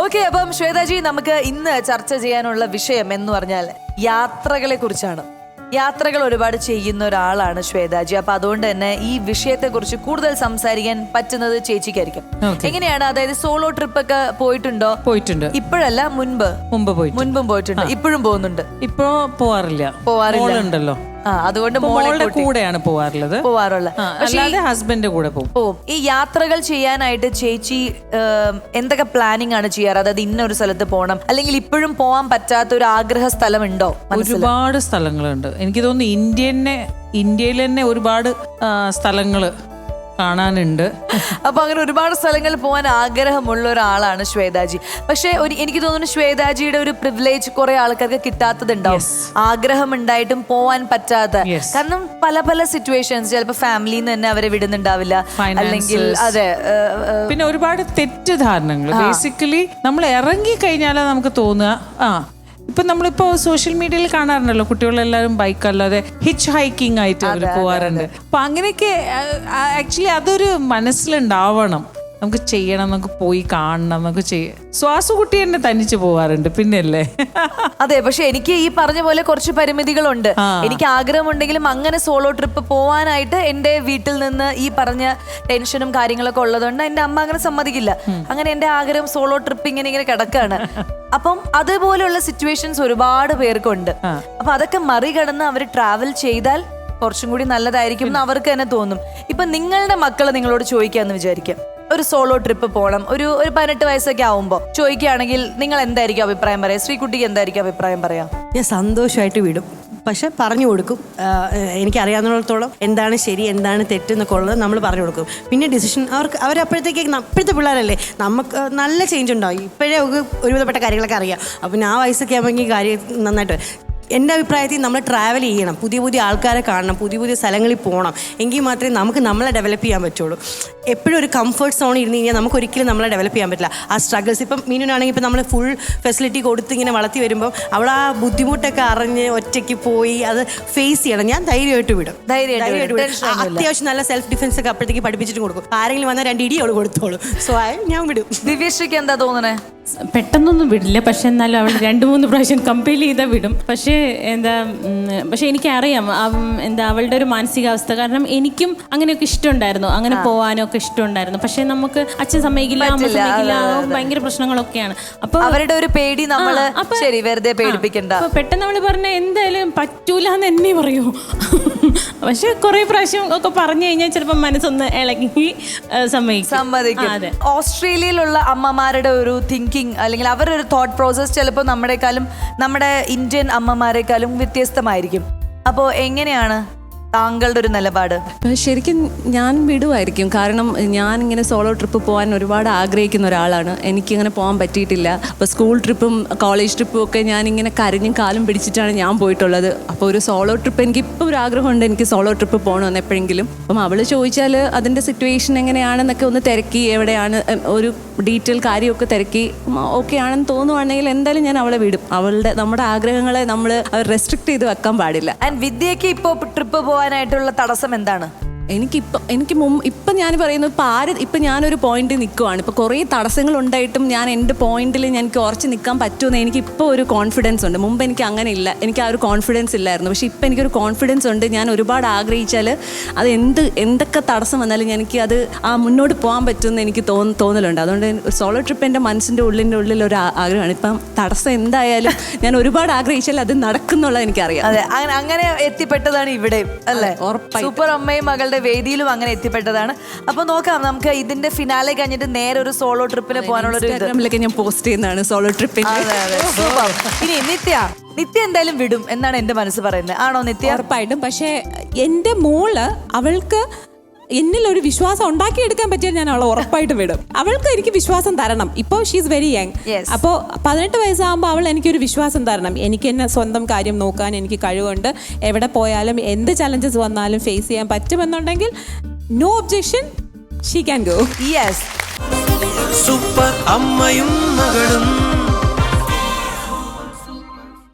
Okay അപ്പം ശ്വേതാജി നമുക്ക് ഇന്ന് ചർച്ച ചെയ്യാനുള്ള വിഷയം എന്ന് പറഞ്ഞാൽ യാത്രകളെ കുറിച്ചാണ് യാത്രകൾ ഒരുപാട് ചെയ്യുന്ന ഒരാളാണ് ശ്വേതാജി. അപ്പൊ അതുകൊണ്ട് തന്നെ ഈ വിഷയത്തെ കുറിച്ച് കൂടുതൽ സംസാരിക്കാൻ പറ്റുന്നത് ചേച്ചിക്കായിരിക്കും. എങ്ങനെയാണ്? അതായത് സോളോ ട്രിപ്പ് ഒക്കെ പോയിട്ടുണ്ടോ? പോയിട്ടുണ്ട്. ഇപ്പോഴല്ല മുൻപ്. മുമ്പ് പോയി മുൻപും പോയിട്ടുണ്ട്. ഇപ്പോഴും പോകുന്നുണ്ട്. ഇപ്പോ പോവാറില്ല. പോവാറില്ല. മോളുണ്ടല്ലോ. ആ അതുകൊണ്ട് മോളുടെ കൂടെയാണ് പോവാറുള്ളത്. പോവാറുള്ള ആ, പക്ഷേ ഈ- അല്ലാതെ ഹസ്ബൻഡ് കൂടെ പോകും. ഓ ഈ യാത്രകൾ ചെയ്യാനായിട്ട് ചേച്ചി എന്തൊക്കെ പ്ലാനിങ് ആണ് ചെയ്യാറ്? അതായത് ഇന്നൊരു സ്ഥലത്ത് പോകണം അല്ലെങ്കിൽ ഇപ്പോഴും പോകാൻ പറ്റാത്ത ഒരു ആഗ്രഹ സ്ഥലം ഉണ്ടോ ഒരുപാട് സ്ഥലങ്ങളുണ്ട്. എനിക്ക് തോന്നുന്നു ഇന്ത്യനെ ഇന്ത്യയിൽ തന്നെ ഒരുപാട് സ്ഥലങ്ങൾ കാണാനുണ്ട്. അപ്പൊ അങ്ങനെ ഒരുപാട് സ്ഥലങ്ങളിൽ പോകാൻ ആഗ്രഹമുള്ള ഒരാളാണ് ശ്വേതാജി. പക്ഷേ ഒരു എനിക്ക് തോന്നുന്നു ശ്വേതാജിയുടെ ഒരു പ്രിവിലേജ് കുറെ ആൾക്കാർക്ക് കിട്ടാത്തതുണ്ടാവും. ആഗ്രഹം ഉണ്ടായിട്ടും പോവാൻ പറ്റാത്ത. കാരണം പല പല സിറ്റുവേഷൻസ് ചിലപ്പോൾ ഫാമിലിന്ന് നിന്ന് തന്നെ അവരെ വിടുന്നുണ്ടാവില്ല. അല്ലെങ്കിൽ അതെ പിന്നെ ഒരുപാട് തെറ്റിദ്ധാരണകൾ ബേസിക്കലി നമ്മൾ ഇറങ്ങി കഴിഞ്ഞാലേ നമുക്ക് തോന്നുക ആ ഇപ്പൊ നമ്മളിപ്പോ സോഷ്യൽ മീഡിയയിൽ കാണാറുണ്ടല്ലോ കുട്ടികളെല്ലാവരും ബൈക്ക് അല്ലാതെ ഹിച്ച് ഹൈക്കിംഗ് ആയിട്ട് അവർ പോവാറുണ്ട്. അപ്പൊ അങ്ങനെയൊക്കെ ആക്ച്വലി അതൊരു മനസ്സിലുണ്ടാവണം. നമുക്ക് ചെയ്യണം നമുക്ക് പോയി കാണണം നമുക്ക് ചെയ്യാം ശ്വാസകുട്ടി തന്നെ തനിച്ച് പോവാറുണ്ട് പിന്നെയല്ലേ? അതെ പക്ഷെ എനിക്ക് ഈ പറഞ്ഞ പോലെ കുറച്ച് പരിമിതികളുണ്ട്. എനിക്ക് ആഗ്രഹമുണ്ടെങ്കിലും അങ്ങനെ സോളോ ട്രിപ്പ് പോവാനായിട്ട് എന്റെ വീട്ടിൽ നിന്ന് ഈ പറഞ്ഞ ടെൻഷനും കാര്യങ്ങളൊക്കെ ഉള്ളതുകൊണ്ട് എന്റെ അമ്മ അങ്ങനെ സമ്മതിക്കില്ല. അങ്ങനെ എന്റെ ആഗ്രഹം സോളോ ട്രിപ്പ് ഇങ്ങനെ ഇങ്ങനെ കിടക്കാണ്. അപ്പം അതുപോലെയുള്ള സിറ്റുവേഷൻസ് ഒരുപാട് പേർക്കുണ്ട്. അപ്പൊ അതൊക്കെ മറികടന്ന് അവർ ട്രാവൽ ചെയ്താൽ കുറച്ചും കൂടി നല്ലതായിരിക്കും എന്ന് അവർക്ക് തന്നെ തോന്നും. ഇപ്പൊ നിങ്ങളുടെ മക്കളെ നിങ്ങളോട് ചോദിക്കാന്ന് വിചാരിക്കാം. ഒരു സോളോ ട്രിപ്പ് പോകണം ഒരു ഒരു പതിനെട്ട് വയസ്സൊക്കെ ആവുമ്പോൾ ചോദിക്കുകയാണെങ്കിൽ നിങ്ങൾ എന്തായിരിക്കും അഭിപ്രായം പറയാം? ശ്രീകുട്ടിക്ക് എന്തായിരിക്കും അഭിപ്രായം പറയാം? ഞാൻ സന്തോഷമായിട്ട് വിടും. പക്ഷെ പറഞ്ഞു കൊടുക്കും. എനിക്ക് എനിക്കറിയാവുന്നിടത്തോളം എന്താണ് ശരി എന്താണ് തെറ്റെന്നൊക്കെ ഉള്ളത് നമ്മൾ പറഞ്ഞു കൊടുക്കും. പിന്നെ ഡിസിഷൻ അവർക്ക് അവരപ്പോഴത്തേക്ക് അപ്പോഴത്തെ പിള്ളേരല്ലേ നമുക്ക് നല്ല ചേഞ്ച് ഉണ്ടാവും. ഇപ്പോഴേ അവർക്ക് ഒരുവിധപ്പെട്ട കാര്യങ്ങളൊക്കെ അറിയാം. അപ്പം ആ വയസ്സൊക്കെ ആകുമ്പോൾ ഈ കാര്യം നന്നായിട്ട് എന്റെ അഭിപ്രായത്തിൽ നമ്മൾ ട്രാവൽ ചെയ്യണം. പുതിയ പുതിയ ആൾക്കാരെ കാണണം. പുതിയ പുതിയ സ്ഥലങ്ങളിൽ പോകണം എങ്കിൽ മാത്രമേ നമുക്ക് നമ്മളെ ഡെവലപ്പ് ചെയ്യാൻ പറ്റുള്ളൂ. എപ്പോഴും ഒരു കംഫർട്ട് സോൺ ഇരുന്ന് കഴിഞ്ഞാൽ നമുക്ക് ഒരിക്കലും നമ്മളെ ഡെവലപ്പ് ചെയ്യാൻ പറ്റില്ല. ആ സ്ട്രഗിൾസ് ഇപ്പം മീനുനാണെങ്കിൽ ഇപ്പം നമ്മൾ ഫുൾ ഫെസിലിറ്റി കൊടുത്ത് ഇങ്ങനെ വളർത്തി വരുമ്പോൾ അവൾ ആ ബുദ്ധിമുട്ടൊക്കെ അറിഞ്ഞ് ഒറ്റയ്ക്ക് പോയി അത് ഫേസ് ചെയ്യണം. ഞാൻ ധൈര്യമായിട്ട് വിടും. ധൈര്യമായിട്ട് വിടും. ആ. അത്യാവശ്യം നല്ല സെൽഫ് ഡിഫൻസ് ഒക്കെ അപ്പോഴത്തേക്ക് പഠിപ്പിച്ചിട്ട് കൊടുക്കും. ആരെങ്കിലും വന്നാൽ രണ്ട് ഇടി അവൾ കൊടുത്തോളൂ. സോ ഞാൻ വിടും. ദിവ്യശ്രീക്ക് എന്താ തോന്നണേ? പെട്ടെന്നൊന്നും വിടില്ല. പക്ഷെ എന്നാലും അവൾ രണ്ട് മൂന്ന് പ്രാവശ്യം കമ്പയിൽ ചെയ്താൽ വിടും. പക്ഷേ എന്താ പക്ഷെ എനിക്കറിയാം. എന്താ അവളുടെ ഒരു മാനസികാവസ്ഥ. കാരണം എനിക്കും അങ്ങനെയൊക്കെ ഇഷ്ടമുണ്ടായിരുന്നു. അങ്ങനെ പോകാനോ ഒക്കെ ഇഷ്ടമുണ്ടായിരുന്നു. പക്ഷെ നമുക്ക് അച്ഛൻ സമ്മതിക്കില്ല അമ്മ പറ്റില്ല, സമ്മതിക്കില്ല അതെ, അത്. ഭയങ്കര പ്രശ്നങ്ങളൊക്കെയാണ്. അപ്പൊ അവരുടെ ഒരു പേടി നമ്മൾ ആ, അപ്പൊ- ശരി വെറുതെ പേടിപ്പിക്കണ്ട. അപ്പൊ പെട്ടെന്ന് അവൾ പറഞ്ഞ എന്തായാലും പറ്റൂല എന്ന് എന്നെ പറയൂ. പക്ഷെ കുറെ പ്രാവശ്യം ഒക്കെ പറഞ്ഞു കഴിഞ്ഞാൽ ചിലപ്പോ മനസ്സൊന്ന് ഇളകി ആ, സമ്മതിക്കും. സമ്മതിക്കും. ആ, അതെ. ഓസ്ട്രേലിയയിലുള്ള അമ്മമാരുടെ ഒരു തിങ്കിങ് അല്ലെങ്കിൽ അവരുടെ ഒരു തോട്ട് പ്രോസസ് ചിലപ്പോൾ നമ്മുടെക്കാളും നമ്മുടെ ഇന്ത്യൻ അമ്മമാരെക്കാളും വ്യത്യസ്തമായിരിക്കും. അപ്പോൾ എങ്ങനെയാണ് താങ്കളുടെ ഒരു നിലപാട്? ശരിക്കും ഞാൻ വിടുമായിരിക്കും കാരണം ഞാൻ ഇങ്ങനെ സോളോ ട്രിപ്പ് പോകാൻ ഒരുപാട് ആഗ്രഹിക്കുന്ന ഒരാളാണ്. എനിക്കിങ്ങനെ പോകാൻ പറ്റിയിട്ടില്ല. അപ്പോൾ സ്കൂൾ ട്രിപ്പും കോളേജ് ട്രിപ്പും ഒക്കെ ഞാൻ ഇങ്ങനെ കരഞ്ഞും കാലും പിടിച്ചിട്ടാണ് ഞാൻ പോയിട്ടുള്ളത്. അപ്പോൾ ഒരു സോളോ ട്രിപ്പ് എനിക്ക് ഇപ്പോൾ ഒരു ആഗ്രഹമുണ്ട് എനിക്ക് സോളോ ട്രിപ്പ് പോകണമെന്ന് എപ്പോഴെങ്കിലും. അപ്പം അവൾ ചോദിച്ചാൽ അതിന്റെ സിറ്റുവേഷൻ എങ്ങനെയാണെന്നൊക്കെ ഒന്ന് തിരക്കി എവിടെയാണ് ഒരു ഡീറ്റെയിൽ കാര്യമൊക്കെ തിരക്കി ഓക്കെ ആണെന്ന് തോന്നുവാണെങ്കിൽ എന്തായാലും ഞാൻ അവളെ വിടും. അവളുടെ നമ്മുടെ ആഗ്രഹങ്ങളെ നമ്മൾ റെസ്ട്രിക്ട് ചെയ്ത് വെക്കാൻ പാടില്ല. ആൻഡ് വിദ്യയ്ക്ക് ഇപ്പോൾ ട്രിപ്പ് പോകാനായിട്ടുള്ള തടസ്സം എന്താണ്? എനിക്കിപ്പം എനിക്ക് മുമ്പ് ഇപ്പം ഞാൻ പറയുന്നത് ഇപ്പം ആര് ഇപ്പം ഞാനൊരു പോയിന്റിൽ നിൽക്കുവാണ് ഇപ്പോൾ കുറേ തടസ്സങ്ങൾ ഉണ്ടായിട്ടും ഞാൻ എന്റെ പോയിന്റിൽ എനിക്ക് ഉറച്ച് നിൽക്കാൻ പറ്റുമെന്ന് എനിക്ക് ഇപ്പോൾ ഒരു കോൺഫിഡൻസ് ഉണ്ട്. മുമ്പ് എനിക്ക് അങ്ങനെ ഇല്ല. എനിക്ക് ആ ഒരു കോൺഫിഡൻസ് ഇല്ലായിരുന്നു. പക്ഷേ ഇപ്പം എനിക്കൊരു കോൺഫിഡൻസ് ഉണ്ട്. ഞാൻ ഒരുപാട് ആഗ്രഹിച്ചാൽ അത് എന്ത് എന്തൊക്കെ തടസ്സം വന്നാലും എനിക്ക് അത് ആ മുന്നോട്ട് പോകാൻ പറ്റുമെന്ന് എനിക്ക് തോന്ന തോന്നലുണ്ട്. അതുകൊണ്ട് സോളോ ട്രിപ്പ് എന്റെ മനസ്സിന്റെ ഉള്ളിന്റെ ഉള്ളിൽ ഒരു ആഗ്രഹമാണ്. ഇപ്പം തടസ്സം എന്തായാലും ഞാൻ ഒരുപാട് ആഗ്രഹിച്ചാൽ അത് നടക്കുന്നുള്ളത് എനിക്കറിയാം. അതെ അങ്ങനെ എത്തിപ്പെട്ടതാണ് ഇവിടെ അല്ലേ. സൂപ്പർ അമ്മയും മകളുടെ വേദിയിലും അങ്ങനെ എത്തിപ്പെട്ടതാണ്. അപ്പൊ നോക്കാം നമുക്ക് ഇതിന്റെ ഫിനാലെ കഴിഞ്ഞിട്ട് നേരെ ഒരു സോളോ ട്രിപ്പിന് പോകാനുള്ള ഒരു ഇത്. ഇൻസ്റ്റാഗ്രാമിലൊക്കെ ഞാൻ പോസ്റ്റ് ചെയ്യുന്നതാണ് സോളോ ട്രിപ്പിന്റെ അതെ അതെ. സൂപ്പർ. ഇനി നിത്യ നിത്യ എന്തായാലും വിടും എന്നാണ് എന്റെ മനസ്സ് പറയുന്നത്. ആണോ നിത്യ? ഉറപ്പായിട്ടും. പക്ഷേ എന്റെ മോൾ അവൾക്ക് എന്നിൽ ഒരു വിശ്വാസം ഉണ്ടാക്കിയെടുക്കാൻ പറ്റിയാൽ ഞാൻ അവളെ ഉറപ്പായിട്ട് വിടും. അവൾക്ക് എനിക്ക് വിശ്വാസം തരണം. ഇപ്പോൾ ഷീസ് വെരി യങ്. അപ്പോൾ പതിനെട്ട് വയസ്സാകുമ്പോൾ അവൾ എനിക്കൊരു വിശ്വാസം തരണം. എനിക്ക് എന്നെ സ്വന്തം കാര്യം നോക്കാൻ എനിക്ക് കഴിവുണ്ട്. എവിടെ പോയാലും എന്ത് ചലഞ്ചസ് വന്നാലും ഫേസ് ചെയ്യാൻ പറ്റുമെന്നുണ്ടെങ്കിൽ no objection she can go yes super അമ്മയും മകളും